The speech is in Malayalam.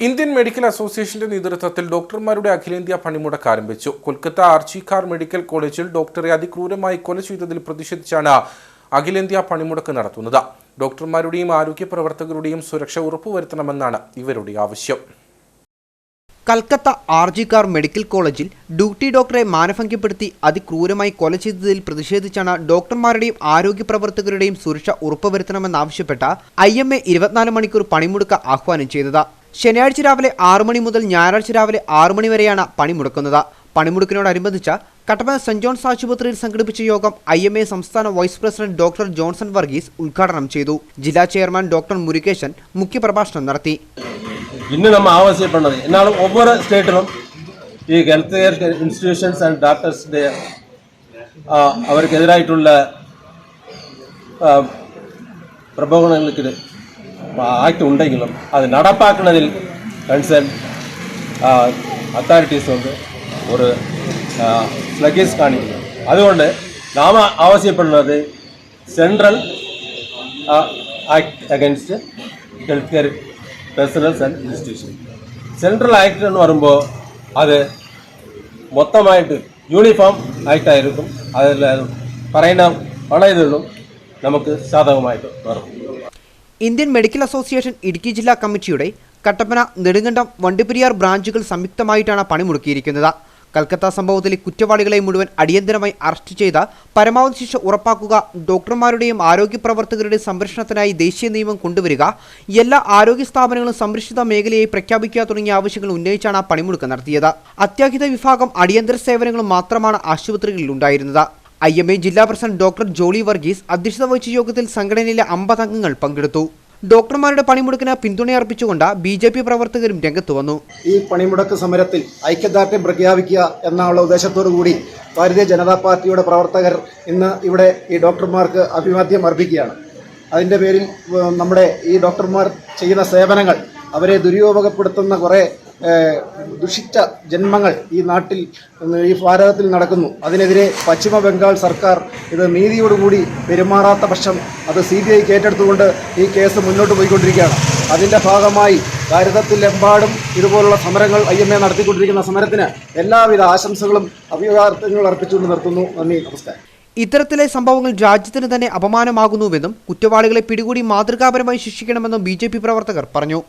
ഇന്ത്യൻ മെഡിക്കൽ അസോസിയേഷന്റെ നേതൃത്വത്തിൽ ഡോക്ടർമാരുടെ അഖിലേന്ത്യാ പണിമുടക്ക് ആരംഭിച്ചു. കൊൽക്കത്ത ആർച്ചിക്കാർ മെഡിക്കൽ കോളേജിൽ ഡോക്ടറെ അതിക്രൂരമായി കൊല ചെയ്തതിൽ പ്രതിഷേധിച്ചാണ് അഖിലേന്ത്യാ പണിമുടക്ക് നടത്തുന്നത്. ഡോക്ടർമാരുടെയും ആരോഗ്യ പ്രവർത്തകരുടെയും സുരക്ഷ ഉറപ്പുവരുത്തണമെന്നാണ് ഇവരുടെ ആവശ്യം. കൽക്കത്ത ആർജിക്കാർ മെഡിക്കൽ കോളേജിൽ ഡ്യൂട്ടി ഡോക്ടറെ മാനഭംഗ്യപ്പെടുത്തി അതിക്രൂരമായി കൊല ചെയ്തതിൽ പ്രതിഷേധിച്ചാണ് ഡോക്ടർമാരുടെയും ആരോഗ്യ പ്രവർത്തകരുടെയും സുരക്ഷ ഉറപ്പുവരുത്തണമെന്നാവശ്യപ്പെട്ട ഐ എം എ ഇരുപത്തിനാല് മണിക്കൂർ പണിമുടക്ക് ആഹ്വാനം ചെയ്തത്. ശനിയാഴ്ച രാവിലെ ആറ് മണി മുതൽ ഞായറാഴ്ച രാവിലെ ആറ് മണി വരെയാണ് പണിമുടക്കുന്നത് പണിമുടക്കിനോടനുബന്ധിച്ച് കട്ടപ്പന സെന്റ് ജോൺസ് ആശുപത്രിയിൽ സംഘടിപ്പിച്ച യോഗം ഐ എം എ സംസ്ഥാന vice president doctor Johnson Varghese ഉദ്ഘാടനം ചെയ്തു. ജില്ലാ ചെയർമാൻ ഡോക്ടർ മുരുകേശൻ മുഖ്യപ്രഭാഷണം നടത്തി. നമ്മൾ ആവശ്യപ്പെടുന്നത് സ്റ്റേറ്റിലും ഈ ഹെൽത്ത് കെയർ ഇൻസ്റ്റിറ്റ്യൂഷൻസ് ആൻഡ് ഡോക്ടേഴ്സിന്റെ അവർക്കെതിരായിട്ടുള്ള ആ, പ്രബോധനങ്ങൾക്ക് ആക്ട് ഉണ്ടെങ്കിലും അത് നടപ്പാക്കുന്നതിൽ കൺസേൺ അതോറിറ്റീസ് കൊണ്ട് ഒരു സ്ലഗീസ് കാണിക്കുന്നു അതുകൊണ്ട് നാം ആവശ്യപ്പെടുന്നത് central act against health care personals and institution central act എന്ന് പറയുമ്പോൾ അത് മൊത്തമായിട്ട് യൂണിഫോം ആക്ട് ആയിരിക്കും അതിൽ പറയുന്ന പല ഇതിലും നമുക്ക് സാധകമായിട്ട് വരും ഇന്ത്യൻ മെഡിക്കൽ അസോസിയേഷൻ ഇടുക്കി ജില്ലാ കമ്മിറ്റിയുടെ കട്ടപ്പന നെടുങ്കണ്ടം വണ്ടിപ്പെരിയാർ ബ്രാഞ്ചുകൾ സംയുക്തമായിട്ടാണ് പണിമുടക്കിയിരിക്കുന്നത്. കൽക്കത്ത സംഭവത്തിലെ കുറ്റവാളികളെ മുഴുവൻ അടിയന്തരമായി അറസ്റ്റ് ചെയ്ത പരമാവധി ശിക്ഷ ഉറപ്പാക്കുക ഡോക്ടർമാരുടെയും ആരോഗ്യ പ്രവർത്തകരുടെയും സംരക്ഷണത്തിനായി ദേശീയ നിയമം കൊണ്ടുവരിക എല്ലാ ആരോഗ്യ സ്ഥാപനങ്ങളും സംരക്ഷിത മേഖലയായി പ്രഖ്യാപിക്കുക തുടങ്ങിയ ആവശ്യങ്ങൾ ഉന്നയിച്ചാണ് പണിമുടക്ക് നടത്തിയത്. അത്യാഹിത വിഭാഗം അടിയന്തര സേവനങ്ങളും മാത്രമാണ് ആശുപത്രികളിൽ ഉണ്ടായിരുന്നത്. ഐ എം എ ജില്ലാ പ്രസിഡന്റ് ഡോക്ടർ ജോളി വർഗീസ് അധ്യക്ഷത വഹിച്ച യോഗത്തിൽ സംഘടനയിലെ അമ്പത് അംഗങ്ങൾ പങ്കെടുത്തു. ഡോക്ടർമാരുടെ പണിമുടക്കിന് പിന്തുണയർപ്പിച്ചുകൊണ്ട് ബി ജെ പി പ്രവർത്തകരും രംഗത്ത് വന്നു. ഈ പണിമുടക്ക് സമരത്തിൽ ഐക്യദാർഢ്യം പ്രഖ്യാപിക്കുക എന്നുള്ള ഉദ്ദേശത്തോടു കൂടി ഭാരതീയ ജനതാ പാർട്ടിയുടെ പ്രവർത്തകർ ഇന്ന് ഇവിടെ ഈ ഡോക്ടർമാർക്ക് അഭിവാദ്യം അർപ്പിക്കുകയാണ്. അതിന്റെ പേരിൽ നമ്മുടെ ഈ ഡോക്ടർമാർ ചെയ്യുന്ന സേവനങ്ങൾ അവരെ ദുരുപയോഗപ്പെടുത്തുന്ന കുറേ ദുഷിച്ച ജന്മങ്ങൾ ഈ നാട്ടിൽ ഈ ഭാരതത്തിൽ നടക്കുന്നു. അതിനെതിരെ പശ്ചിമ ബംഗാൾ സർക്കാർ ഇത് നീതിയോടുകൂടി പെരുമാറാത്ത പക്ഷം അത് സി ബി ഐക്ക് ഏറ്റെടുത്തുകൊണ്ട് ഈ കേസ് മുന്നോട്ട് പോയിക്കൊണ്ടിരിക്കുകയാണ്. അതിന്റെ ഭാഗമായി ഭാരതത്തിലെമ്പാടും ഇതുപോലുള്ള സമരങ്ങൾ ഐ എം എ നടത്തിക്കൊണ്ടിരിക്കുന്ന സമരത്തിന് എല്ലാവിധ ആശംസകളും അഭിവാദ്യങ്ങളും അർപ്പിച്ചുകൊണ്ട് നിർത്തുന്നു. നന്ദി നമസ്കാരം. ഇത്തരത്തിലെ സംഭവങ്ങൾ രാജ്യത്തിന് തന്നെ അപമാനമാകുന്നുവെന്നും കുറ്റവാളികളെ പിടികൂടി മാതൃകാപരമായി ശിക്ഷിക്കണമെന്നും ബി പ്രവർത്തകർ പറഞ്ഞു.